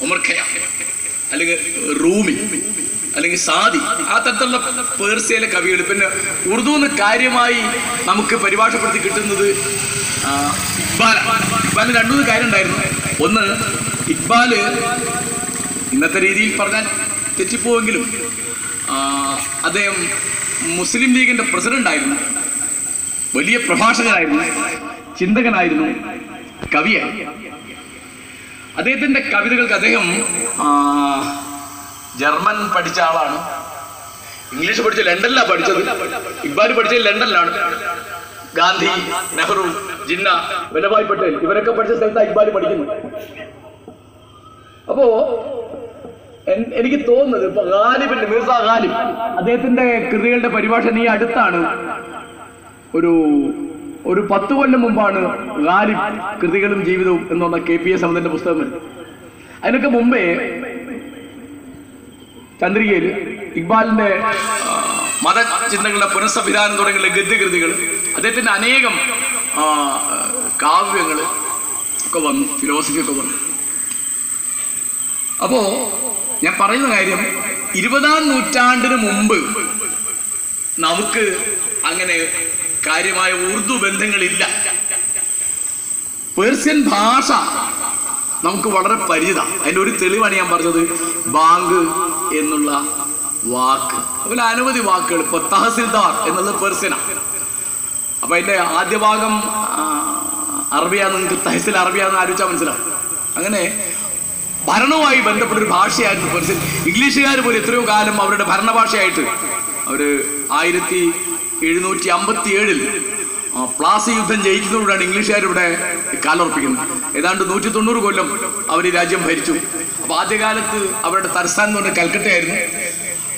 ഉമർ ഖയാം അല്ലെങ്കിൽ റൂമി അല്ലെങ്കിൽ സാദി. ആ തരത്തിലുള്ള പേർഷ്യയിലെ കവികൾ. പിന്നെ ഉറുദു എന്ന് കാര്യമായി നമുക്ക് പരിഭാഷപ്പെടുത്തി കിട്ടുന്നത് ആ, ഇക്ബാലാണ് ഇക്ബാലിന് രണ്ടു കാര്യം ഉണ്ടായിരുന്നു ഒന്ന് ഇക്ബാൽ ഇന്നത്തെ രീതിയിൽ പറഞ്ഞാൽ തെറ്റിപ്പോവെങ്കിലും അദ്ദേഹം മുസ്ലിം ലീഗിന്റെ പ്രസിഡന്റ് ആയിരുന്നു വലിയ പ്രഭാഷകനായിരുന്നു ചിന്തകനായിരുന്നു കവിയായിരുന്നു. അദ്ദേഹത്തിന്റെ കവിതകൾക്ക് അദ്ദേഹം ജർമ്മൻ പഠിച്ച ആളാണ്. ഇംഗ്ലീഷ് പഠിച്ച ലണ്ടനിലാണ് പഠിച്ചത്. ഇക്ബാൽ പഠിച്ചത് ലണ്ടനിലാണ്. ഗാന്ധി നെഹ്റു ജിന്ന വല്ലഭായ് പട്ടേൽ ഇവരൊക്കെ പഠിച്ച സ്ഥലത്താണ് ഇക്ബാൽ പഠിക്കുന്നു അപ്പോ എനിക്ക് തോന്നുന്നത് ഇപ്പൊ ഗാലിബിന്റെ മിർസ ഗാലിബ് അദ്ദേഹത്തിന്റെ കൃതികളുടെ പരിഭാഷ നീ അടുത്താണ്. ഒരു ഒരു പത്ത് കൊല്ലം മുമ്പാണ് ഗാലിബ് കൃതികളും ജീവിതവും എന്നുള്ള കെ പി എസ് സമതിന്റെ പുസ്തകം അതിനൊക്കെ മുമ്പേ ചന്ദ്രികയിൽ ഇക്ബാലിന്റെ മത മതചിന്തകളുടെ പുനഃസംവിധാനം തുടങ്ങിയ ഗദ്യകൃതികൾ അദ്ദേഹത്തിന്റെ അനേകം കാവ്യങ്ങൾ ഒക്കെ വന്നു ഫിലോസഫി ഒക്കെ വന്നു. അപ്പോ ഞാൻ പറയുന്ന കാര്യം ഇരുപതാം നൂറ്റാണ്ടിന് മുമ്പ് നമുക്ക് അങ്ങനെ കാര്യമായ ഉറുദു ബന്ധങ്ങളില്ല. പേർഷ്യൻ ഭാഷ നമുക്ക് വളരെ പരിചിത അതിന്റെ ഒരു തെളിവാണ് ഞാൻ പറഞ്ഞത്. ബാങ്ക് എന്നുള്ള വാക്ക്. അതുപോലെ അനവധി വാക്കുകൾ. ഇപ്പൊ തഹസിൽദാർ എന്നുള്ളത് പേർഷ്യനാണ്. അപ്പൊ അതിന്റെ ആദ്യ ഭാഗം അറബിയാന്ന് നിങ്ങൾക്ക് തഹസിൽ അറബിയാന്ന് ആലോചിച്ചാൽ മനസ്സിലാവും. അങ്ങനെ ഭരണവുമായി ബന്ധപ്പെട്ട ഒരു ഭാഷയായിരുന്നു പേർഷ്യൻ. ഇംഗ്ലീഷുകാർ പോലും എത്രയോ കാലം അവരുടെ ഭരണഭാഷയായിട്ട് അവർ ആയിരത്തി എഴുന്നൂറ്റി അമ്പത്തി ഏഴിൽ പ്ലാസി യുദ്ധം ജയിക്കുന്നതോടാണ് ഇംഗ്ലീഷുകാർ ഇവിടെ കാലുറപ്പിക്കുന്നത്. ഏതാണ്ട് നൂറ്റി തൊണ്ണൂറ് കൊല്ലം അവർ ഈ രാജ്യം ഭരിച്ചു. അപ്പൊ ആദ്യകാലത്ത് അവരുടെ തലസ്ഥാനം എന്ന് പറഞ്ഞാൽ കൽക്കട്ടയായിരുന്നു.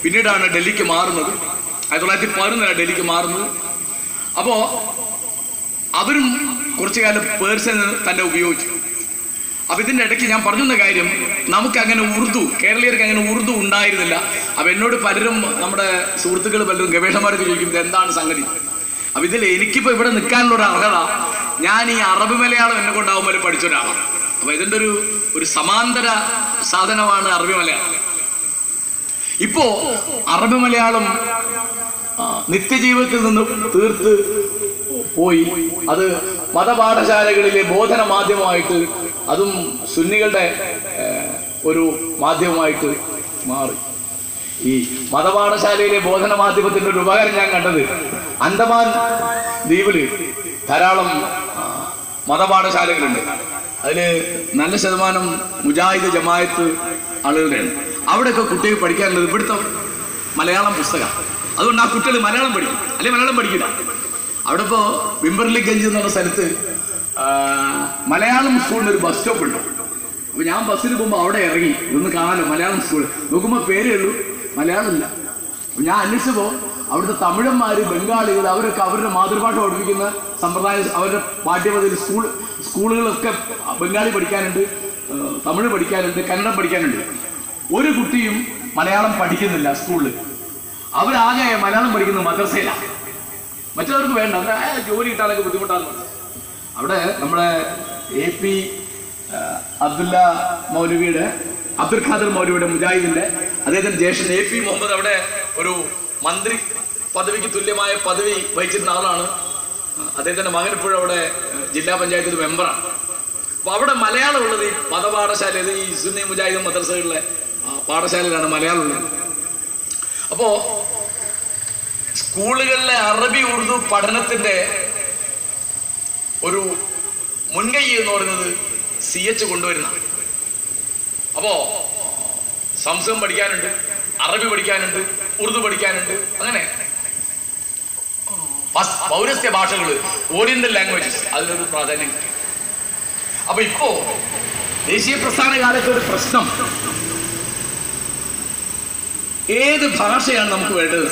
പിന്നീടാണ് ഡൽഹിക്ക് മാറുന്നത്. ആയിരത്തി തൊള്ളായിരത്തി പതിനൊന്നിലാണ് ഡൽഹിക്ക് മാറുന്നത്. അപ്പോ അവരും കുറച്ചു കാലം പേഴ്സൺ തന്നെ ഉപയോഗിച്ചു. അപ്പൊ ഇതിന്റെ ഇടയ്ക്ക് ഞാൻ പറഞ്ഞുന്ന കാര്യം. നമുക്ക് അങ്ങനെ ഉറുദു കേരളീയർക്ക് അങ്ങനെ ഉറുദു ഉണ്ടായിരുന്നില്ല. അപ്പൊ എന്നോട് പലരും നമ്മുടെ സുഹൃത്തുക്കൾ പലരും ഗവേഷകന്മാരൊക്കെ ചോദിക്കും എന്താണ് സംഗതി? അപ്പൊ ഇതിൽ എനിക്കിപ്പോ ഇവിടെ നിൽക്കാനുള്ള ഒരു അർഹത ഞാൻ ഈ അറബ് മലയാളം എന്നെ കൊണ്ടാവുമ്പോൾ പഠിച്ച ഒരാളാണ് അപ്പൊ ഇതിന്റെ ഒരു ഒരു സമാന്തര സാധനമാണ് അറബി മലയാളം. ഇപ്പോ അറബി മലയാളം നിത്യജീവിതത്തിൽ നിന്ന് തീർത്ത് പോയി. അത് മതപാഠശാലകളിലെ ബോധന മാധ്യമമായിട്ട് അതും സുന്നികളുടെ ഒരു മാധ്യമമായിട്ട് മാറി. ഈ മതപാഠശാലയിലെ ബോധന മാധ്യമത്തിന്റെ ഒരു ഉപകാരം ഞാൻ കണ്ടത് അന്തമാൻ ദ്വീപിൽ ധാരാളം മതപാഠശാലകളുണ്ട്. അതിൽ നല്ല ശതമാനം മുജാഹിദ് ജമായത്ത് ആളുകളുടെയാണ്. അവിടെയൊക്കെ കുട്ടികൾ പഠിക്കാനുള്ളത് ഇവിടുത്തെ മലയാളം പുസ്തകം. അതുകൊണ്ട് ആ കുട്ടികൾ മലയാളം പഠിക്കും. അല്ലെങ്കിൽ മലയാളം പഠിക്കില്ല. അവിടെ ഇപ്പോൾ വിംബർലി ഗഞ്ച് എന്ന് പറഞ്ഞ സ്ഥലത്ത് മലയാളം സ്കൂളിൽ ഒരു ബസ് സ്റ്റോപ്പ് ഉണ്ട്. അപ്പൊ ഞാൻ ബസ്സിൽ പോകുമ്പോൾ അവിടെ ഇറങ്ങി ഇതൊന്ന് കാണാലോ മലയാളം സ്കൂൾ നോക്കുമ്പോൾ പേരേ ഉള്ളൂ മലയാളം ഇല്ല. ഞാൻ അന്വേഷിച്ചപ്പോൾ അവിടുത്തെ തമിഴന്മാർ ബംഗാളികൾ അവരൊക്കെ അവരുടെ മാതൃഭാഷ പഠിപ്പിക്കുന്ന സമ്പ്രദായം അവരുടെ പാഠ്യപദ്ധതിയിൽ സ്കൂൾ സ്കൂളുകളൊക്കെ ബംഗാളി പഠിക്കാനുണ്ട് തമിഴ് പഠിക്കാനുണ്ട് കന്നഡ പഠിക്കാനുണ്ട്. ഒരു കുട്ടിയും മലയാളം പഠിക്കുന്നില്ല സ്കൂളിൽ അവരാകെ മലയാളം പഠിക്കുന്ന മദ്രസയിലാണ് മറ്റുള്ളവർക്ക് വേണ്ട. എന്താ ആ ജോലി കിട്ടാനൊക്കെ ബുദ്ധിമുട്ടാണ് അവിടെ നമ്മുടെ എ പി അബ്ദുല്ല മൗലവിയുടെ അബ്ദുൽ ഖാദർ മൗലവിയുടെ മുജാഹിദിന്റെ അദ്ദേഹത്തിന്റെ ജ്യേഷ്ഠൻ എ പി മുഹമ്മദ് അവിടെ ഒരു മന്ത്രി പദവിക്ക് തുല്യമായ പദവി വഹിച്ചിരുന്ന ആളാണ്. അദ്ദേഹത്തിന്റെ മകൻ ഇപ്പോഴും അവിടെ ജില്ലാ പഞ്ചായത്തിൽ മെമ്പറാണ് അപ്പൊ അവിടെ മലയാളം ഉള്ളത് ഈ മതപാഠശാല ഈ സുന്നി മുജാഹിദ് മദ്രസകളിലെ പാഠശാലയിലാണ് മലയാളം ഉള്ളത്. അപ്പോ സ്കൂളുകളിലെ അറബി ഉറുദു പഠനത്തിന്റെ ഒരു മുൻകൈ എന്ന് പറയുന്നത് സി എച്ച് കൊണ്ടുവരുന്ന. അപ്പോ സംസ്കൃതം പഠിക്കാനുണ്ട് അറബി പഠിക്കാനുണ്ട് ഉറുദു പഠിക്കാനുണ്ട് അങ്ങനെ. പൗരസ്യ ഭാഷകൾ ഓറിയന്റൽ ലാംഗ്വേജസ് അതിനൊരു പ്രാധാന്യം കിട്ടി. അപ്പൊ ഇപ്പോ ദേശീയ പ്രസ്ഥാന കാലത്തെ ഒരു പ്രശ്നം. ഏത് ഭാഷയാണ് നമുക്ക് വേണ്ടത്?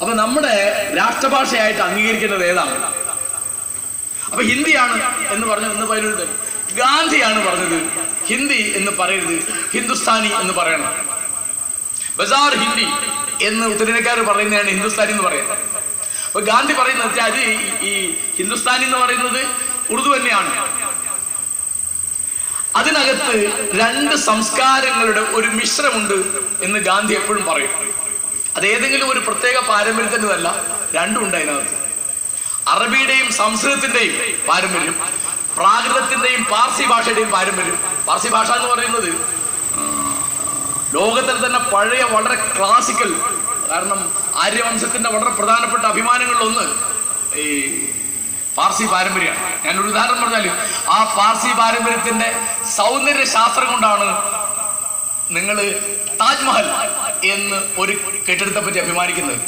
അപ്പൊ നമ്മുടെ രാഷ്ട്രഭാഷയായിട്ട് അംഗീകരിക്കേണ്ടത് ഏതാണ്? അപ്പൊ ഹിന്ദിയാണ് എന്ന് പറഞ്ഞു എന്ന് പറയുന്നത് ഗാന്ധിയാണ് പറഞ്ഞത് ഹിന്ദി എന്ന് പറയരുത് ഹിന്ദുസ്ഥാനി എന്ന് പറയണം. ബസാർ ഹിന്ദി എന്ന് ഉത്തരേന്ത്യക്കാർ പറയുന്നതാണ് ഹിന്ദുസ്ഥാനി എന്ന് പറയുന്നത്. അപ്പൊ ഗാന്ധി പറയുന്നത് അത് ഈ ഹിന്ദുസ്ഥാനി എന്ന് പറയുന്നത് ഉറുദു തന്നെയാണ്. അതിനകത്ത് രണ്ട് സംസ്കാരങ്ങളുടെ ഒരു മിശ്രമുണ്ട് എന്ന് ഗാന്ധി എപ്പോഴും പറയും. അത് ഏതെങ്കിലും ഒരു പ്രത്യേക പാരമ്പര്യത്തിന്റെതല്ല രണ്ടും ഉണ്ട് അതിനകത്ത്. അറബിയുടെയും സംസ്കൃതത്തിന്റെയും പാരമ്പര്യം പ്രാകൃതത്തിന്റെയും പാർസി ഭാഷയുടെയും പാരമ്പര്യം. പാർസി ഭാഷ എന്ന് പറയുന്നത് ലോകത്തിൽ തന്നെ പഴയ വളരെ ക്ലാസിക്കൽ കാരണം ആര്യവംശത്തിന്റെ വളരെ പ്രധാനപ്പെട്ട അഭിമാനങ്ങളിലൊന്ന് ഈ പാർസി പാരമ്പര്യമാണ്. ഞാനൊരു ഉദാഹരണം പറഞ്ഞാൽ ആ പാർസി പാരമ്പര്യത്തിന്റെ സൗന്ദര്യ ശാസ്ത്രം കൊണ്ടാണ് നിങ്ങൾ താജ്മഹൽ എന്ന് ഒരു കെട്ടിടത്തെ പറ്റി അഭിമാനിക്കുന്നത്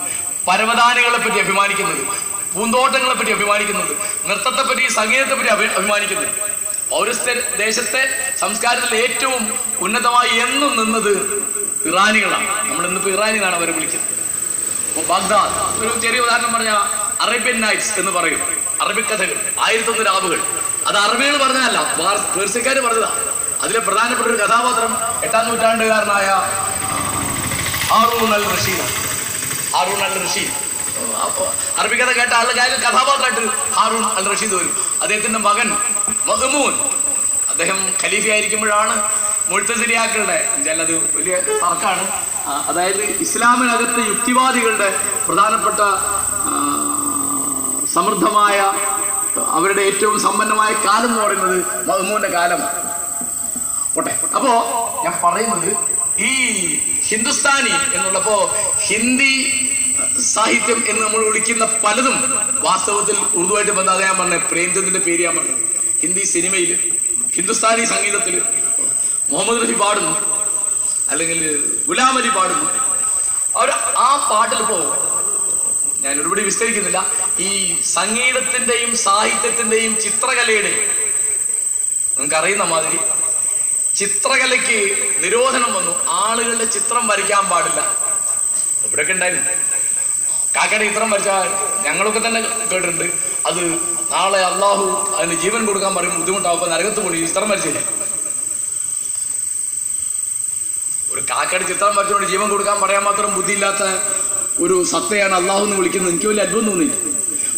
പരവതാനികളെ പറ്റി അഭിമാനിക്കുന്നത് പൂന്തോട്ടങ്ങളെ പറ്റി അഭിമാനിക്കുന്നത് നൃത്തത്തെ പറ്റി സംഗീതത്തെ പറ്റി അഭി- അഭിമാനിക്കുന്നത്. പൗരസ്ത്യ ദേശത്തെ സംസ്കാരത്തിൽ ഏറ്റവും ഉന്നതമായി എന്നും നിന്നത് ഇറാനികളാണ്. നമ്മൾ ഇന്നിപ്പോ ഇറാനി എന്നാണ് അവരെ വിളിക്കുന്നത്. ബാഗ്ദാദ് ഒരു ചെറിയ ഉദാഹരണം പറഞ്ഞ അറേബ്യൻ നൈറ്റ്സ് എന്ന് പറയും. അറബിക് കഥകൾ ആയിരത്തൊന്ന് രാവുകൾ. അത് അറബികൾ പറഞ്ഞതല്ല പേർസ്യക്കാർ പറഞ്ഞതാ. അതിലെ പ്രധാനപ്പെട്ട ഒരു കഥാപാത്രം എട്ടാം നൂറ്റാണ്ടുകാരനായ ഹാറൂൺ അൽ റഷീദ്. ഹാറൂൺ അൽ റഷീദ്. അറബിക്കഥ അറബി കഥ കേട്ട ആളുടെ കാര്യം കഥാപാത്രമായിട്ട് ഹാറൂൺ അൽ റഷീദ് വരും. അദ്ദേഹത്തിന്റെ മകൻ മഹ്മൂൻ അദ്ദേഹം ഖലീഫയായിരിക്കുമ്പോഴാണ് മുഴുത്തസിരിയാക്കളുടെ അത് വലിയ തർക്കാണ് ആ, അതായത് ഇസ്ലാമിനകത്ത് യുക്തിവാദികളുടെ പ്രധാനപ്പെട്ട സമൃദ്ധമായ അവരുടെ ഏറ്റവും സമ്പന്നമായ കാലം എന്ന് പറയുന്നത് മഹ്മൂന്റെ കാലമാണ് പോട്ടെ. അപ്പോ ഞാൻ പറയുന്നത് ഈ ഹിന്ദുസ്ഥാനി എന്നുള്ളപ്പോ ഹിന്ദി സാഹിത്യം എന്ന് നമ്മൾ വിളിക്കുന്ന പലതും വാസ്തവത്തിൽ ഉറുദുവായിട്ട് ബന്ധം ഞാൻ പറഞ്ഞത് പ്രേംചന്ദിന്റെ പേര് ഞാൻ പറഞ്ഞത് ഹിന്ദി സിനിമയിൽ ഹിന്ദുസ്ഥാനി സംഗീതത്തിൽ മുഹമ്മദ് റഫി പാടുന്നു. അല്ലെങ്കിൽ ഗുലാം അലി പാടുന്നു. അവർ ആ പാട്ടിൽ ഇപ്പോ ഞാൻ ഒരുപടി വിസ്തരിക്കുന്നില്ല. ഈ സംഗീതത്തിന്റെയും സാഹിത്യത്തിന്റെയും ചിത്രകലയുടെയും നിങ്ങൾക്ക് അറിയുന്ന മാതിരി ചിത്രകലയ്ക്ക് നിരോധനം വന്നു. ആളുകളുടെ ചിത്രം വരയ്ക്കാൻ പാടില്ല. ഇവിടെയൊക്കെ ഉണ്ടായിരുന്നു. കാക്കയുടെ ചിത്രം വരച്ചാൽ ഞങ്ങളൊക്കെ തന്നെ കേട്ടിട്ടുണ്ട്. അത് നാളെ അള്ളാഹു അതിന് ജീവൻ കൊടുക്കാൻ പറയും. ബുദ്ധിമുട്ടാവുമ്പോൾ നരകത്ത് പോയി ചിത്രം വരച്ചില്ല ഒരു കാക്കയുടെ ചിത്രം വരച്ചുകൊണ്ട് ജീവൻ കൊടുക്കാൻ പറയാൻ മാത്രം ബുദ്ധിയില്ലാത്ത ഒരു സത്തയാണ് അള്ളാഹു എന്ന് വിളിക്കുന്നത്. എനിക്ക് വലിയ അത്ഭുതം തോന്നിയില്ല.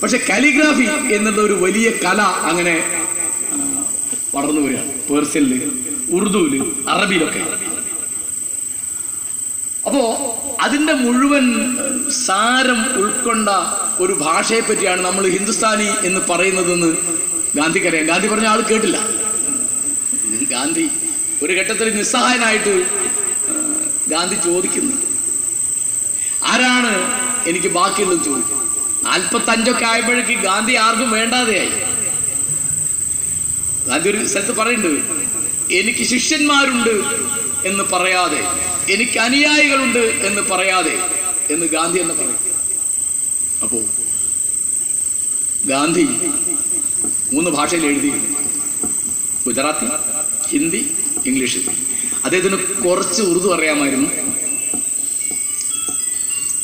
പക്ഷെ കാലിഗ്രാഫി എന്നുള്ള ഒരു വലിയ കല അങ്ങനെ വളർന്നു വരികയാണ്. പേർഷ്യനിൽ ഉറുദുവിൽ അറബിയിലൊക്കെ. അപ്പോ അതിന്റെ മുഴുവൻ സാരം ഉൾക്കൊണ്ട ഒരു ഭാഷയെ പറ്റിയാണ് നമ്മൾ ഹിന്ദുസ്ഥാനി എന്ന് പറയുന്നതെന്ന് ഗാന്ധിക്കറിയാം. ഗാന്ധി പറഞ്ഞ ആൾ കേട്ടില്ല. ഗാന്ധി ഒരു ഘട്ടത്തിൽ നിസ്സഹായനായിട്ട് ഗാന്ധി ചോദിക്കുന്നു. ആരാണ് എനിക്ക് ബാക്കിയുള്ളത് ചോദിക്കുന്നത് നാൽപ്പത്തഞ്ചൊക്കെ ആയപ്പോഴേക്ക് ഗാന്ധി ആർക്കും വേണ്ടാതെയായി. ഗാന്ധി ഒരു സ്ഥലത്ത് പറയുന്നുണ്ട് എനിക്ക് ശിഷ്യന്മാരുണ്ട് എന്ന് പറയാതെ എനിക്ക് അനുയായികളുണ്ട് എന്ന് പറയാതെ എന്ന് ഗാന്ധി എന്ന് പറയും. അപ്പോ ഗാന്ധി മൂന്ന് ഭാഷയിൽ എഴുതി. ഗുജറാത്തി ഹിന്ദി ഇംഗ്ലീഷ്. അദ്ദേഹത്തിന് കുറച്ച് ഉറുദു അറിയാമായിരുന്നു.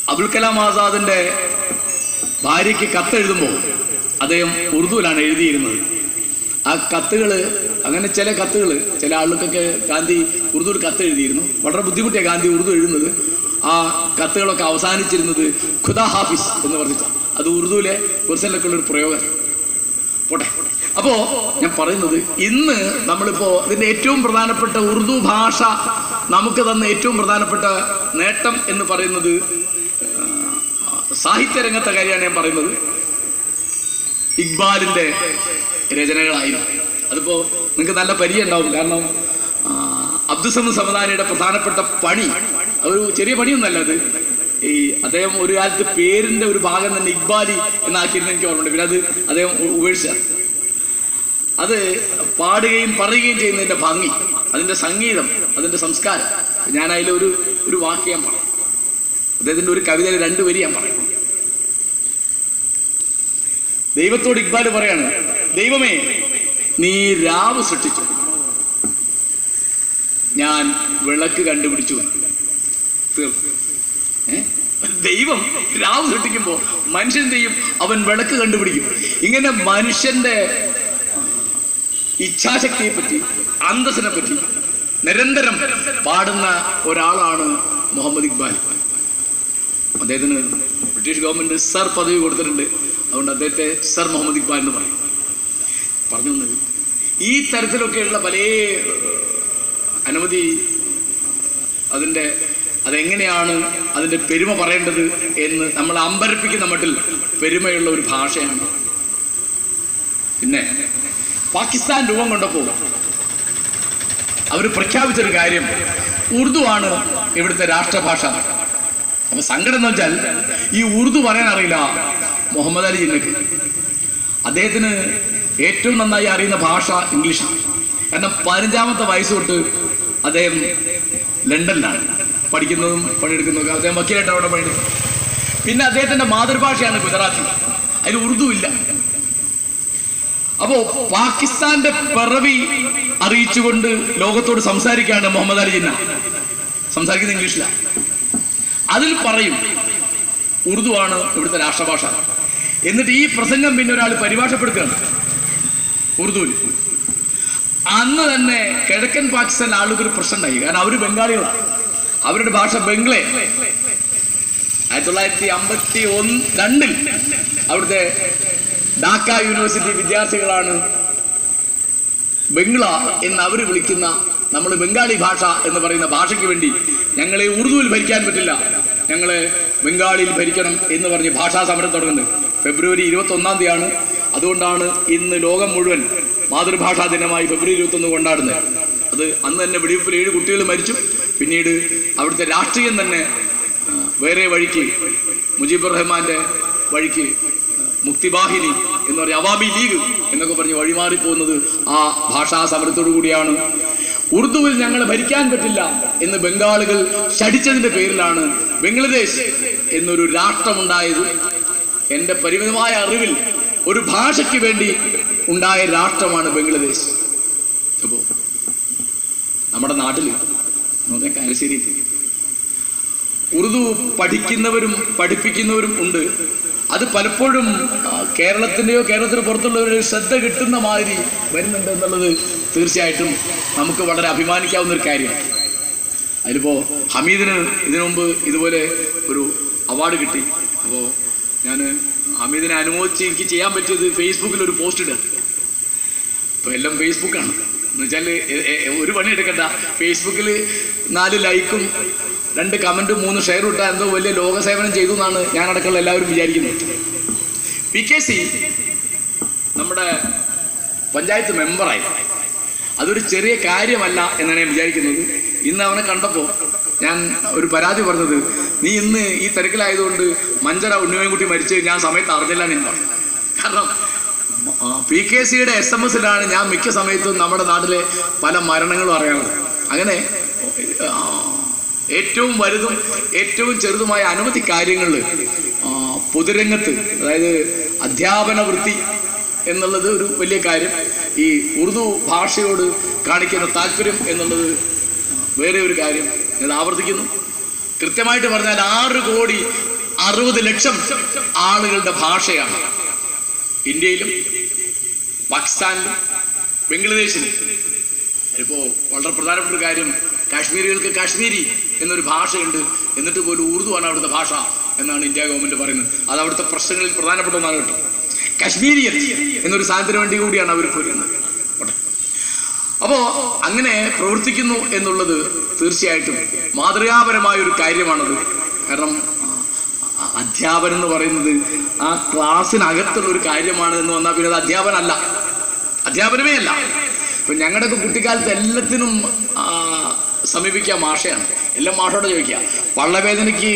അബുൽ കലാം ആസാദിന്റെ ഭാര്യയ്ക്ക് കത്തെഴുതുമ്പോൾ അദ്ദേഹം ഉറുദുവിലാണ് എഴുതിയിരുന്നത്. ആ കത്തുകൾ അങ്ങനെ ചില കത്തുകൾ ചില ആളുകൾക്കൊക്കെ ഗാന്ധി ഉറുദുവിൽ കത്ത് എഴുതിയിരുന്നു. വളരെ ബുദ്ധിമുട്ടിയാണ് ഗാന്ധി ഉറുദു എഴുതുന്നത്. ആ കത്തുകളൊക്കെ അവസാനിച്ചിരുന്നത് ഖുദാ ഹാഫിസ് എന്ന് പറഞ്ഞിട്ട്. അത് ഉറുദുവിലെ പെർസനിലൊക്കെ ഉള്ളൊരു പ്രയോഗം. പോട്ടെ. അപ്പോ ഞാൻ പറയുന്നത് ഇന്ന് നമ്മളിപ്പോ ഇതിന്റെ ഏറ്റവും പ്രധാനപ്പെട്ട ഉറുദു ഭാഷ നമുക്ക് തന്ന ഏറ്റവും പ്രധാനപ്പെട്ട നേട്ടം എന്ന് പറയുന്നത് സാഹിത്യരംഗത്തെ സാഹിത്യ രംഗത്തെ കാര്യമാണ് ഞാൻ പറയുന്നത്. ഇക്ബാലിന്റെ രചനകളായിരുന്നു. അതിപ്പോ നിങ്ങൾക്ക് നല്ല പരിചയം ഉണ്ടാവും കാരണം അബ്ദുസമ സമദാനിയുടെ പ്രധാനപ്പെട്ട പണി ഒരു ചെറിയ പണിയൊന്നല്ല അത്. ഈ അദ്ദേഹം ഒരു കാലത്ത് പേരിന്റെ ഒരു ഭാഗം തന്നെ ഇക്ബാലി എന്നാക്കിയിരുന്നു എനിക്ക് ഓർമ്മയുണ്ട്. പിന്നെ അത് അദ്ദേഹം ഉപേക്ഷിച്ച. അത് പാടുകയും പറയുകയും ചെയ്യുന്നതിന്റെ ഭംഗി അതിന്റെ സംഗീതം അതിന്റെ സംസ്കാരം. ഞാൻ അതിൽ ഒരു ഒരു വാക്ക് ഞാൻ പറയും. അദ്ദേഹത്തിന്റെ ഒരു കവിതയിൽ രണ്ട് വരി ഞാൻ പറയും. ദൈവത്തോട് ഇക്ബാൽ പറയാണ് ദൈവമേ നീ രാവ് സൃഷ്ടിച്ചു. ഞാൻ വിളക്ക് കണ്ടുപിടിച്ചു. ദൈവം രാവ് സൃഷ്ടിക്കുമ്പോ മനുഷ്യൻ ചെയ്യും? അവൻ വിളക്ക് കണ്ടുപിടിക്കും. ഇങ്ങനെ മനുഷ്യന്റെ ഇച്ഛാശക്തിയെ പറ്റി അന്തസ്സിനെ പറ്റി നിരന്തരം പാടുന്ന ഒരാളാണ് മുഹമ്മദ് ഇക്ബാൽ. അദ്ദേഹത്തിന് ബ്രിട്ടീഷ് ഗവൺമെന്റ് സർ പദവി കൊടുത്തിട്ടുണ്ട്. അതുകൊണ്ട് അദ്ദേഹത്തെ സർ മുഹമ്മദ് ഇക്ബാൽ എന്ന് പറയും. പറഞ്ഞു തന്നത് ഈ തരത്തിലൊക്കെയുള്ള പല അനവധി അതിന്റെ അതെങ്ങനെയാണ് അതിന്റെ പെരുമ പറയേണ്ടത് എന്ന് നമ്മൾ അമ്പരപ്പിക്കുന്ന മട്ടിൽ പെരുമയുള്ള ഒരു ഭാഷയാണ്. പിന്നെ പാകിസ്ഥാൻ രൂപം കൊണ്ടപ്പോൾ അവർ പ്രഖ്യാപിച്ചൊരു കാര്യം ഉറുദു ആണ് ഇവിടുത്തെ രാഷ്ട്രഭാഷ. അപ്പൊ സങ്കടം എന്ന് വെച്ചാൽ ഈ ഉറുദു പറയാൻ അറിയില്ല മുഹമ്മദ് അലി ജിന്നക്ക് അദ്ദേഹത്തിന് ഏറ്റവും നന്നായി അറിയുന്ന ഭാഷ ഇംഗ്ലീഷാണ് കാരണം പതിനഞ്ചാമത്തെ വയസ്സ് തൊട്ട് അദ്ദേഹം ലണ്ടനിലാണ്. പഠിക്കുന്നതും പണിയെടുക്കുന്നതും അദ്ദേഹം വക്കീലായിട്ട് അവിടെ പണിയെടുക്കും. പിന്നെ അദ്ദേഹത്തിന്റെ മാതൃഭാഷയാണ് ഗുജറാത്തി. അതിൽ ഉറുദു ഇല്ല അപ്പോ പാകിസ്ഥാന്റെ പിറവി അറിയിച്ചുകൊണ്ട് ലോകത്തോട് സംസാരിക്കുകയാണ് മുഹമ്മദ് അലി ജിന്ന. സംസാരിക്കുന്നത് ഇംഗ്ലീഷിലാണ് അതിൽ പറയും ഉറുദു ആണ് ഇവിടുത്തെ രാഷ്ട്രഭാഷ. എന്നിട്ട് ഈ പ്രസംഗം പിന്നെ ഒരാൾ പരിഭാഷപ്പെടുത്തുകയാണ്. ഉറുദുവിൽ അന്ന് തന്നെ കിഴക്കൻ പാകിസ്ഥാൻ ആളുകൾ ഒരു പ്രശ്നം ഉണ്ടായി കാരണം അവർ ബംഗാളികളാണ്. അവരുടെ ഭാഷ ബംഗ്ലേ. ആയിരത്തി തൊള്ളായിരത്തി അമ്പത്തി ഒന്ന് രണ്ടിൽ അവിടുത്തെ ഡാക്ക യൂണിവേഴ്സിറ്റി വിദ്യാർത്ഥികളാണ് ബംഗ്ല എന്ന് അവർ വിളിക്കുന്ന നമ്മൾ ബംഗാളി ഭാഷ എന്ന് പറയുന്ന ഭാഷയ്ക്ക് വേണ്ടി ഞങ്ങളെ ഉറുദുവിൽ ഭരിക്കാൻ പറ്റില്ല. ഞങ്ങളെ ബംഗാളിയിൽ ഭരിക്കണം എന്ന് പറഞ്ഞ് ഭാഷാ സമരം തുടങ്ങുന്നത്. ഫെബ്രുവരി ഇരുപത്തി ഒന്നാം തീയതിയാണ്. അതുകൊണ്ടാണ് ഇന്ന് ലോകം മുഴുവൻ മാതൃഭാഷാ ദിനമായി ഫെബ്രുവരി ഇരുപത്തൊന്ന് കൊണ്ടാടുന്നത്. അത് അന്ന് തന്നെ വെടിവെപ്പിൽ ഏഴ് കുട്ടികൾ മരിച്ചു. പിന്നീട് അവിടുത്തെ രാഷ്ട്രീയം തന്നെ വേറെ വഴിക്ക് മുജീബ് റഹ്മാന്റെ വഴിക്ക് മുക്തിവാഹിനി എന്ന് പറഞ്ഞ അവാബി ലീഗ് എന്നൊക്കെ പറഞ്ഞ് വഴിമാറി പോകുന്നത് ആ ഭാഷാ സമരത്തോടു കൂടിയാണ്. ഉറുദുവിൽ ഞങ്ങളെ ഭരിക്കാൻ പറ്റില്ല എന്ന് ബംഗാളുകൾ ശടിച്ചതിന്റെ പേരിലാണ് ബംഗ്ലാദേശ് എന്നൊരു രാഷ്ട്രമുണ്ടായത്. എന്റെ പരിമിതമായ അറിവിൽ ഒരു ഭാഷയ്ക്ക് വേണ്ടി ഉണ്ടായ രാഷ്ട്രമാണ് ബംഗ്ലാദേശ്. അപ്പോൾ നമ്മുടെ നാട്ടിൽ നോക്കാൻ കാരശ്ശേരി. ഉറുദു പഠിക്കുന്നവരും പഠിപ്പിക്കുന്നവരും ഉണ്ട്. അത് പലപ്പോഴും കേരളത്തിന്റെയോ കേരളത്തിന് പുറത്തുള്ളവരുടെ ശ്രദ്ധ കിട്ടുന്ന മാതിരി വരുന്നുണ്ട് എന്നുള്ളത് തീർച്ചയായിട്ടും നമുക്ക് വളരെ അഭിമാനിക്കാവുന്ന ഒരു കാര്യമാണ്. അതിലിപ്പോൾ ഹമീദിന് ഇതിനു മുമ്പ് ഇതുപോലെ ഒരു അവാർഡ് കിട്ടി. അപ്പോൾ ഞാൻ ഹമീദിനെ അനുമോദിച്ച് എനിക്ക് ചെയ്യാൻ പറ്റിയത് ഫേസ്ബുക്കിൽ ഒരു പോസ്റ്റ് ഇടുക അപ്പൊ എല്ലാം ഫേസ്ബുക്കാണ് എന്ന് വെച്ചാൽ ഒരു പണി എടുക്കണ്ട. ഫേസ്ബുക്കിൽ നാല് ലൈക്കും രണ്ട് കമന്റും മൂന്ന് ഷെയർ ഇട്ടാൽ എന്തോ വലിയ ലോകസേവനം ചെയ്തു എന്നാണ് ഞാൻ അടക്കമുള്ള എല്ലാവരും വിചാരിക്കുന്നത്. പി കെ സി നമ്മുടെ പഞ്ചായത്ത് മെമ്പറായി അതൊരു ചെറിയ കാര്യമല്ല എന്നാണ് ഞാൻ വിചാരിക്കുന്നത്. ഇന്ന് അവനെ കണ്ടപ്പോൾ ഞാൻ ഒരു പരാതി പറഞ്ഞത് നീ ഇന്ന് ഈ തിരക്കിലായതുകൊണ്ട് മഞ്ചറ ഉണ്ണിമൻകുട്ടി മരിച്ചു ഞാൻ സമയത്ത് അറിഞ്ഞില്ല ഞാൻ കാരണം പി കെ സിയുടെ എസ് എം എസിലാണ് ഞാൻ മിക്ക സമയത്തും നമ്മുടെ നാട്ടിലെ പല മരണങ്ങളും അറിയാറുള്ളത്. അങ്ങനെ ഏറ്റവും വലുതും ഏറ്റവും ചെറുതുമായ അനവധി കാര്യങ്ങളിൽ പൊതുരംഗത്ത് അതായത് അധ്യാപന വൃത്തി എന്നുള്ളത് ഒരു വലിയ കാര്യം ഈ ഉറുദു ഭാഷയോട് കാണിക്കുന്ന താല്പര്യം എന്നുള്ളത് വേറെ ഒരു കാര്യം. ഇത് ആവർത്തിക്കുന്നു. കൃത്യമായിട്ട് പറഞ്ഞാൽ ആറ് കോടി അറുപത് ലക്ഷം ആളുകളുടെ ഭാഷയാണ്. ഇന്ത്യയിലും പാകിസ്ഥാനിലും ബംഗ്ലാദേശിലും. ഇപ്പോൾ വളരെ പ്രധാനപ്പെട്ട ഒരു കാര്യം കാശ്മീരികൾക്ക് കാശ്മീരി എന്നൊരു ഭാഷയുണ്ട്. എന്നിട്ട് പോലും ആണ് അവിടുത്തെ ഭാഷ എന്നാണ് ഇന്ത്യ ഗവൺമെന്റ് പറയുന്നത്. അത് അവിടുത്തെ പ്രശ്നങ്ങളിൽ പ്രധാനപ്പെട്ട ഒന്നാണ് കേട്ടോ. കാശ്മീരിയൻ എന്നൊരു സാധനത്തിന് വേണ്ടി കൂടിയാണ് അവർ പോരുന്നത്. പോട്ടെ. അപ്പോ അങ്ങനെ പ്രവർത്തിക്കുന്നു എന്നുള്ളത് തീർച്ചയായിട്ടും. മാതൃകാപരമായ ഒരു കാര്യമാണത്. കാരണം അധ്യാപനം എന്ന് പറയുന്നത് ആ ക്ലാസ്സിനകത്തുള്ള ഒരു കാര്യമാണ് എന്ന് വന്നാൽ പിന്നെ അത് അധ്യാപനമല്ല അധ്യാപനമേ അല്ല. ഇപ്പൊ ഞങ്ങളുടെയൊക്കെ കുട്ടിക്കാലത്ത് എല്ലാത്തിനും സമീപിക്കുക മാഷയാണ്. എല്ലാം മാഷോട് ചോദിക്കുക. പള്ളവേദനയ്ക്ക്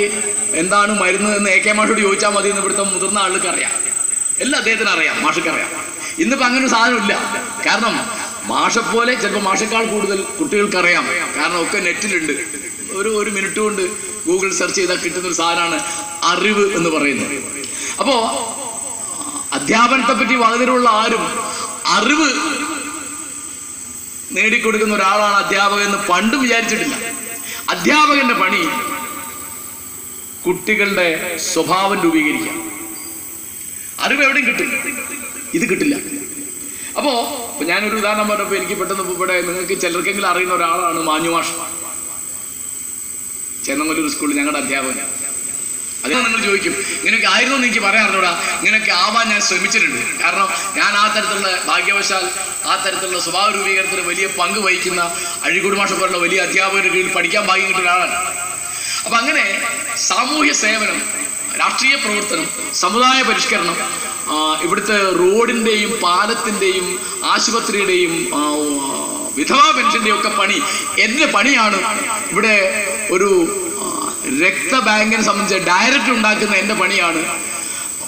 എന്താണ് മരുന്ന് എന്ന് എ കെ മാഷോട് ചോദിച്ചാൽ മതി എന്ന് ഇവിടുത്തെ മുതിർന്ന ആൾക്ക് അറിയാം എല്ലാം അദ്ദേഹത്തിന് അറിയാം. മാഷിക്കറിയാം. അറിയാം ഇന്നിപ്പോ അങ്ങനെ ഒരു സാധനമില്ല. കാരണം മാഷെ പോലെ ചിലപ്പോൾ മാഷെക്കാൾ കൂടുതൽ കുട്ടികൾക്ക് അറിയാം കാരണം ഒക്കെ നെറ്റിലുണ്ട്. ഒരു ഒരു മിനിറ്റ് കൊണ്ട് ഗൂഗിൾ സെർച്ച് ചെയ്താൽ കിട്ടുന്ന ഒരു സാധനമാണ് അറിവ് എന്ന് പറയുന്നത്. അപ്പോ അധ്യാപനത്തെ പറ്റി വളരെയുള്ള ആരും അറിവ് നേടിക്കൊടുക്കുന്ന ഒരാളാണ് അധ്യാപകൻ എന്ന് പണ്ട് വിചാരിച്ചിട്ടില്ല. അധ്യാപകന്റെ പണി കുട്ടികളുടെ സ്വഭാവം രൂപീകരിക്കുക അറിവ് എവിടെയും കിട്ടും. ഇത് കിട്ടില്ല. അപ്പോ ഞാനൊരു ഉദാഹരണം പറഞ്ഞപ്പോ എനിക്ക് പെട്ടെന്ന് ഇവിടെ നിങ്ങൾക്ക് ചിലർക്കെങ്കിലും അറിയുന്ന ഒരാളാണ് മാഞ്ഞു മാഷ്. ചെന്നമല്ലൂർ സ്കൂളിൽ ഞങ്ങളുടെ അധ്യാപകൻ. അതാണ് നിങ്ങൾ ചോദിക്കും ഇങ്ങനെയൊക്കെ ആയിരുന്നു എന്ന് എനിക്ക് പറയാൻ ഇങ്ങനെയൊക്കെ ആവാൻ ഞാൻ ശ്രമിച്ചിട്ടുണ്ട്. കാരണം ഞാൻ ആ തരത്തിലുള്ള ഭാഗ്യവശാൽ ആ തരത്തിലുള്ള സ്വഭാവ രൂപീകരണത്തിന് വലിയ പങ്ക് വഹിക്കുന്ന അഴിക്കുടി മാഷ പോലുള്ള വലിയ അധ്യാപകരുടെ കീഴിൽ പഠിക്കാൻ ഭാഗ്യം കിട്ടുന്ന ഒരാളാണ്. അപ്പൊ അങ്ങനെ സാമൂഹ്യ സേവനം രാഷ്ട്രീയ പ്രവർത്തനം സമുദായ പരിഷ്കരണം ഇവിടുത്തെ റോഡിന്റെയും പാലത്തിന്റെയും ആശുപത്രിയുടെയും വിധവാ പെൻഷന്റെയും ഒക്കെ പണി എന്റെ പണിയാണ്. ഇവിടെ ഒരു രക്ത രക്തബാങ്കിനെ സംബന്ധിച്ച് ഡയറക്റ്റ് ഉണ്ടാക്കുന്ന എന്റെ പണിയാണ്.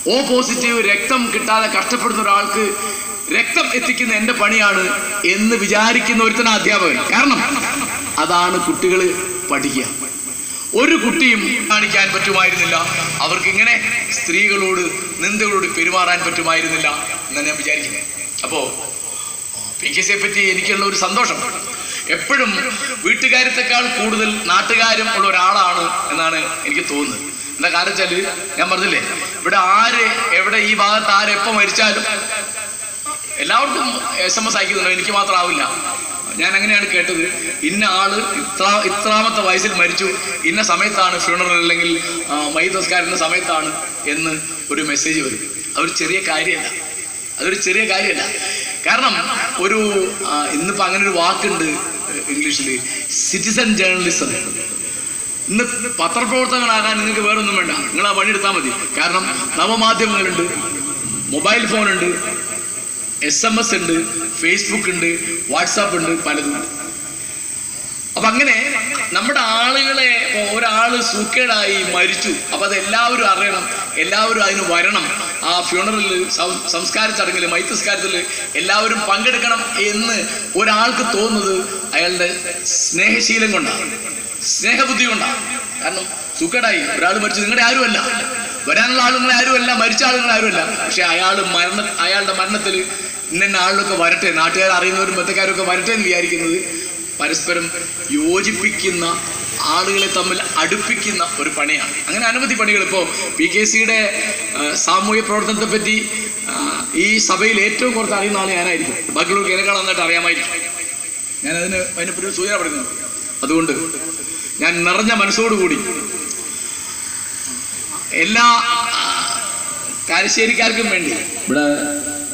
ഓ പോസിറ്റീവ് രക്തം കിട്ടാതെ കഷ്ടപ്പെടുന്ന ഒരാൾക്ക് രക്തം എത്തിക്കുന്ന എന്റെ പണിയാണ് എന്ന് വിചാരിക്കുന്ന ഒരുത്തന അധ്യാപകൻ. കാരണം അതാണ് കുട്ടികൾ പഠിക്കുക. ഒരു കുട്ടിയും കാണിക്കാൻ പറ്റുമായിരുന്നില്ല. അവർക്ക് ഇങ്ങനെ സ്ത്രീകളോട് നിന്ദകളോട് പെരുമാറാൻ പറ്റുമായിരുന്നില്ല എന്നാണ് ഞാൻ വിചാരിക്കുന്നത് അപ്പോ പി കെ സിയെ പറ്റി എനിക്കുള്ള ഒരു സന്തോഷം. എപ്പോഴും വീട്ടുകാരത്തെക്കാൾ കൂടുതൽ നാട്ടുകാരും ഉള്ള ഒരാളാണ് എന്നാണ് എനിക്ക് തോന്നുന്നത്. എന്താ കാരണം വെച്ചാൽ ഞാൻ പറഞ്ഞില്ലേ ഇവിടെ ആര് എവിടെ ഈ ഭാഗത്ത് ആരെപ്പോ മരിച്ചാലും എല്ലാവർക്കും എസ് എം എസ് അയക്കുന്നുണ്ടോ. എനിക്ക് മാത്രം ആവില്ല. ഞാൻ അങ്ങനെയാണ് കേട്ടത്. ഇന്ന ആൾ ഇത്ര ഇത്രാമത്തെ വയസ്സിൽ മരിച്ചു. ഇന്ന സമയത്താണ് ഫ്യൂണറൽ അല്ലെങ്കിൽ ഇന്ന സമയത്താണ് എന്ന് ഒരു മെസ്സേജ് വരും. അതൊരു ചെറിയ കാര്യമല്ല. അതൊരു ചെറിയ കാര്യമല്ല. കാരണം ഒരു ഇന്നിപ്പോൾ ഇന്നിപ്പോ അങ്ങനെ ഒരു വാക്കുണ്ട് ഇംഗ്ലീഷിൽ സിറ്റിസൺ ജേർണലിസം ഇന്ന് പത്രപ്രവർത്തകനാകാൻ നിങ്ങൾക്ക് വേറൊന്നും വേണ്ട. നിങ്ങൾ ആ പണിയെടുത്താൽ മതി. കാരണം നവമാധ്യമങ്ങളുണ്ട് മൊബൈൽ ഫോണുണ്ട് എസ് എം എസ് ഉണ്ട് ഫേസ്ബുക്ക് ഉണ്ട് വാട്സാപ്പ് ഉണ്ട് പലതും ഉണ്ട്. അപ്പൊ അങ്ങനെ നമ്മുടെ ആളുകളെ ഒരാൾ സൂക്കേടായി മരിച്ചു. അപ്പൊ അത് എല്ലാവരും അറിയണം എല്ലാവരും അതിന് വരണം. ആ ഫ്യൂണറലിൽ സംസ്കാര ചടങ്ങിൽ മൈത്തസ്കാരത്തിൽ എല്ലാവരും പങ്കെടുക്കണം എന്ന് ഒരാൾക്ക് തോന്നുന്നത് അയാളുടെ സ്നേഹശീലം കൊണ്ടാണ്. സ്നേഹബുദ്ധി കൊണ്ടാണ്. കാരണം സൂക്കേടായി ഒരാൾ മരിച്ചു നിങ്ങളുടെ ആരുമല്ല. വരാനുള്ള ആളുകളെ ആരുമല്ല മരിച്ച ആളുകൾ ആരുമല്ല. പക്ഷെ അയാൾ മരണ അയാളുടെ മരണത്തിൽ ഇന്ന ആളിലൊക്കെ വരട്ടെ നാട്ടുകാർ അറിയുന്നവരും ബന്ധക്കാരൊക്കെ വരട്ടെ എന്ന് വിചാരിക്കുന്നത് പരസ്പരം യോജിപ്പിക്കുന്ന ആളുകളെ തമ്മിൽ അടുപ്പിക്കുന്ന ഒരു പണിയാണ്. അങ്ങനെ അനവധി പണികൾ. ഇപ്പോൾ പി കെ സിയുടെ സാമൂഹ്യ പ്രവർത്തനത്തെ പറ്റി ഈ സഭയിൽ ഏറ്റവും കുറച്ച് അറിയുന്ന ആൾ ഞാനായിരിക്കും. ബാക്കിയുള്ളവർക്ക് എന്നെക്കാൾ നന്നായിട്ട് അറിയാമായിരിക്കും. ഞാൻ അതിന് അതിനെപ്പറ്റി സൂചന പറയുന്നു. അതുകൊണ്ട് ഞാൻ നിറഞ്ഞ മനസ്സോടുകൂടി എല്ലാ കാരശ്ശേരിക്കാർക്കും വേണ്ടി ഇവിടെ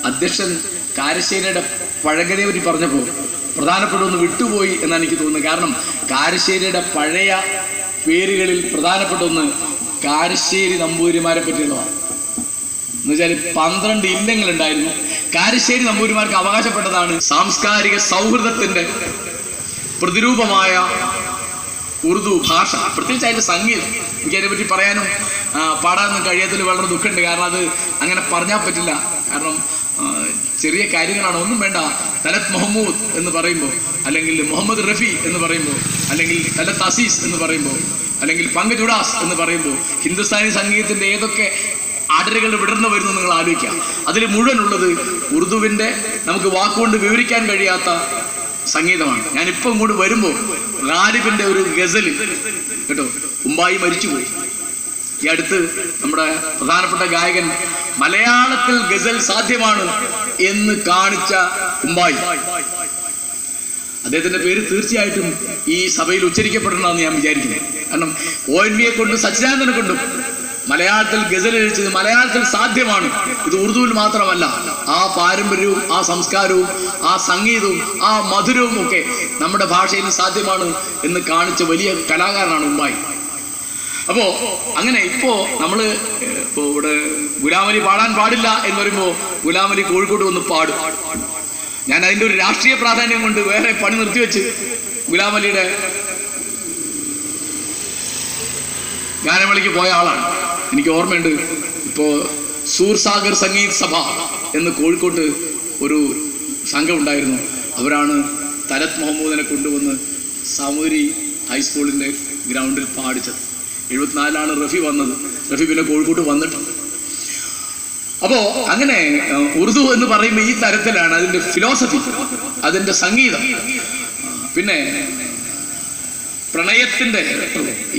അധ്യക്ഷൻ കാരശ്ശേരിയുടെ പഴകതയെ പറ്റി പറഞ്ഞപ്പോൾ പ്രധാനപ്പെട്ട ഒന്ന് വിട്ടുപോയി എന്നാണ് എനിക്ക് തോന്നുന്നത്. കാരണം കാരശ്ശേരിയുടെ പഴയ പേരുകളിൽ പ്രധാനപ്പെട്ടൊന്ന് കാരശ്ശേരി നമ്പൂരിമാരെ പറ്റിയുള്ളതാണ്. എന്ന് വെച്ചാൽ പന്ത്രണ്ട് ഇല്ലങ്ങൾ ഉണ്ടായിരുന്നു കാരശ്ശേരി നമ്പൂരിമാർക്ക് അവകാശപ്പെട്ടതാണ് സാംസ്കാരിക സൗഹൃദത്തിന്റെ പ്രതിരൂപമായ ഉറുദു ഭാഷ. പ്രത്യേകിച്ച് അതിന്റെ സംഗീതം. എനിക്ക് അതിനെപ്പറ്റി പറയാനും പാടാനൊന്നും കഴിയാത്തതിൽ വളരെ ദുഃഖമുണ്ട്. കാരണം അത് അങ്ങനെ പറഞ്ഞാൽ പറ്റില്ല. കാരണം ചെറിയ കാര്യങ്ങളാണ്. ഒന്നും വേണ്ട. തലത് മുഹമ്മൂദ് എന്ന് പറയുമ്പോൾ അല്ലെങ്കിൽ മുഹമ്മദ് റഫി എന്ന് പറയുമ്പോൾ അല്ലെങ്കിൽ തലത്ത് അസീസ് എന്ന് പറയുമ്പോൾ അല്ലെങ്കിൽ പങ്കജ് ഉഡാസ് എന്ന് പറയുമ്പോൾ ഹിന്ദുസ്ഥാനി സംഗീതത്തിന്റെ ഏതൊക്കെ ആടലുകൾ വിടർന്നു വരുന്നു നിങ്ങൾ ആലോചിക്കാം അതിൽ മുഴുവനുള്ളത് ഉറുദുവിന്റെ നമുക്ക് വാക്കുകൊണ്ട് വിവരിക്കാൻ കഴിയാത്ത സംഗീതമാണ്. ഇപ്പൊ ഇങ്ങോട്ട് വരുമ്പോൾ റാലിബിന്റെ ഒരു ഗസൽ കേട്ടോ? ഉമ്പായി മരിച്ചുപോയി. ഈ അടുത്ത് നമ്മുടെ പ്രധാനപ്പെട്ട ഗായകൻ മലയാളത്തിൽ ഗസൽ സാധ്യമാണ് എന്ന് കാണിച്ച ഉമ്പായി അദ്ദേഹത്തിന്റെ പേര് തീർച്ചയായിട്ടും ഈ സഭയിൽ ഉച്ചരിക്കപ്പെടണമെന്ന് ഞാൻ വിചാരിക്കുന്നു. കാരണം ഒ എൻ വിയെ കൊണ്ടും സച്ചിദാനന്ദനെ കൊണ്ടും മലയാളത്തിൽ ഗസൽ എഴുതിച്ചത് മലയാളത്തിൽ സാധ്യമാണ്. ഇത് ഉറുദുവിൽ മാത്രമല്ല. ആ പാരമ്പര്യവും ആ സംസ്കാരവും ആ സംഗീതവും ആ മധുരവും ഒക്കെ നമ്മുടെ ഭാഷയിൽ സാധ്യമാണ് എന്ന് കാണിച്ച വലിയ കലാകാരനാണ് ഉമ്മായി അപ്പോ അങ്ങനെ ഇപ്പോ നമ്മൾ ഇപ്പോ ഇവിടെ ഗുലാമലി പാടാൻ പാടില്ല എന്ന് പറയുമ്പോ ഗുലാമലി കോഴിക്കോട്ട് വന്ന് പാടും. ഞാൻ അതിന്റെ ഒരു രാഷ്ട്രീയ പ്രാധാന്യം കൊണ്ട് വേറെ പണി നിർത്തിവെച്ച് ഗുലാമലിയുടെ ഗാനമേളയ്ക്ക് പോയ ആളാണ്. എനിക്ക് ഓർമ്മയുണ്ട് ഇപ്പോ സൂർസാഗർ സംഗീത് സഭ എന്ന് കോഴിക്കോട്ട് ഒരു സംഘം ഉണ്ടായിരുന്നു. അവരാണ് തലത് മുഹമ്മൂദിനെ കൊണ്ടുവന്ന് സാമൂരി ഹൈസ്കൂളിന്റെ ഗ്രൗണ്ടിൽ പാടിച്ചത്. എഴുപത്തിനാലാണ് റഫി വന്നത്. റഫി പിന്നെ കോഴിക്കോട്ട് വന്നിട്ടുണ്ട് അപ്പോ അങ്ങനെ ഉറുദു എന്ന് പറയുമ്പോൾ ഈ തരത്തിലാണ് അതിന്റെ ഫിലോസഫി അതിന്റെ സംഗീതം. പിന്നെ പ്രണയത്തിന്റെ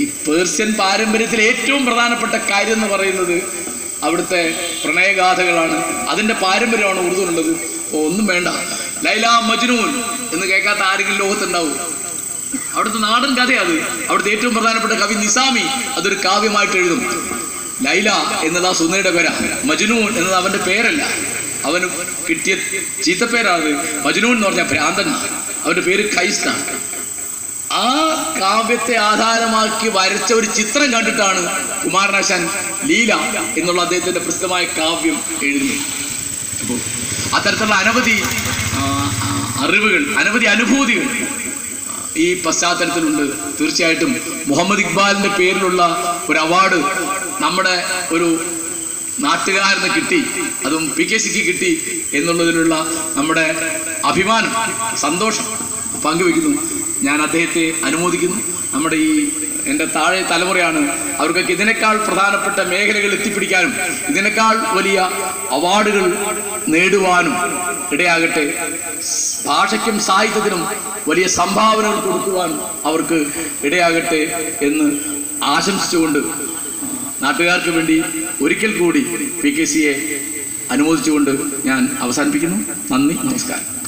ഈ പേർഷ്യൻ പാരമ്പര്യത്തിൽ ഏറ്റവും പ്രധാനപ്പെട്ട കാര്യം എന്ന് പറയുന്നത് അവിടുത്തെ പ്രണയഗാഥകളാണ്. അതിന്റെ പാരമ്പര്യമാണ് ഉറുദുവിനുള്ളത് ഒന്നും വേണ്ട. ലൈല മജ്നൂൻ എന്ന് കേൾക്കാത്ത ആരെങ്കിലും ലോകത്തുണ്ടാവും. അവിടുത്തെ നാടൻ കഥയാണ് അവിടുത്തെ ഏറ്റവും പ്രധാനപ്പെട്ട കവി നിസാമി അതൊരു കാവ്യമായിട്ട് എഴുതും. ലൈല എന്നത് ആ സുന്ദരിയുടെ പേരാ. മജ്നൂൻ എന്നത് അവന്റെ പേരല്ല. അവന് കിട്ടിയ ചീത്തപ്പേരാണ് മജ്നൂൻ എന്ന് പറഞ്ഞ ഭ്രാന്തൻ. അവന്റെ പേര് ഖൈസ്താണ് ആ കാവ്യത്തെ ആധാരമാക്കി വരച്ച ഒരു ചിത്രം കണ്ടിട്ടാണ് കുമാരനാശാൻ ലീല എന്നുള്ള അദ്ദേഹത്തിന്റെ പ്രസിദ്ധമായ കാവ്യം എഴുതുന്നത്. അപ്പോൾ അത്തരത്തിലുള്ള അനവധി അറിവുകൾ അനവധി അനുഭൂതികൾ ഈ പശ്ചാത്തലത്തിലുണ്ട്. തീർച്ചയായിട്ടും മുഹമ്മദ് ഇക്ബാലിന്റെ പേരിലുള്ള ഒരു അവാർഡ് നമ്മുടെ ഒരു നാട്ടുകാരന് കിട്ടി അതും പി കെ സിക്ക് കിട്ടി എന്നുള്ളതിനുള്ള നമ്മുടെ അഭിമാനം സന്തോഷം പങ്കുവെക്കുന്നു ഞാൻ അദ്ദേഹത്തെ അനുമോദിക്കുന്നു. നമ്മുടെ ഈ എന്റെ താഴെ തലമുറയാണ്. അവർക്കൊക്കെ ഇതിനേക്കാൾ പ്രധാനപ്പെട്ട മേഖലകൾ എത്തിപ്പിടിക്കാനും ഇതിനേക്കാൾ വലിയ അവാർഡുകൾ നേടുവാനും ഇടയാകട്ടെ. ഭാഷയ്ക്കും സാഹിത്യത്തിനും വലിയ സംഭാവനകൾ കൊടുക്കുവാനും അവർക്ക് ഇടയാകട്ടെ എന്ന് ആശംസിച്ചുകൊണ്ട് നാട്ടുകാർക്ക് വേണ്ടി ഒരിക്കൽ കൂടി പി കെ സിയെ അനുമോദിച്ചുകൊണ്ട് ഞാൻ അവസാനിപ്പിക്കുന്നു. നന്ദി നമസ്കാരം.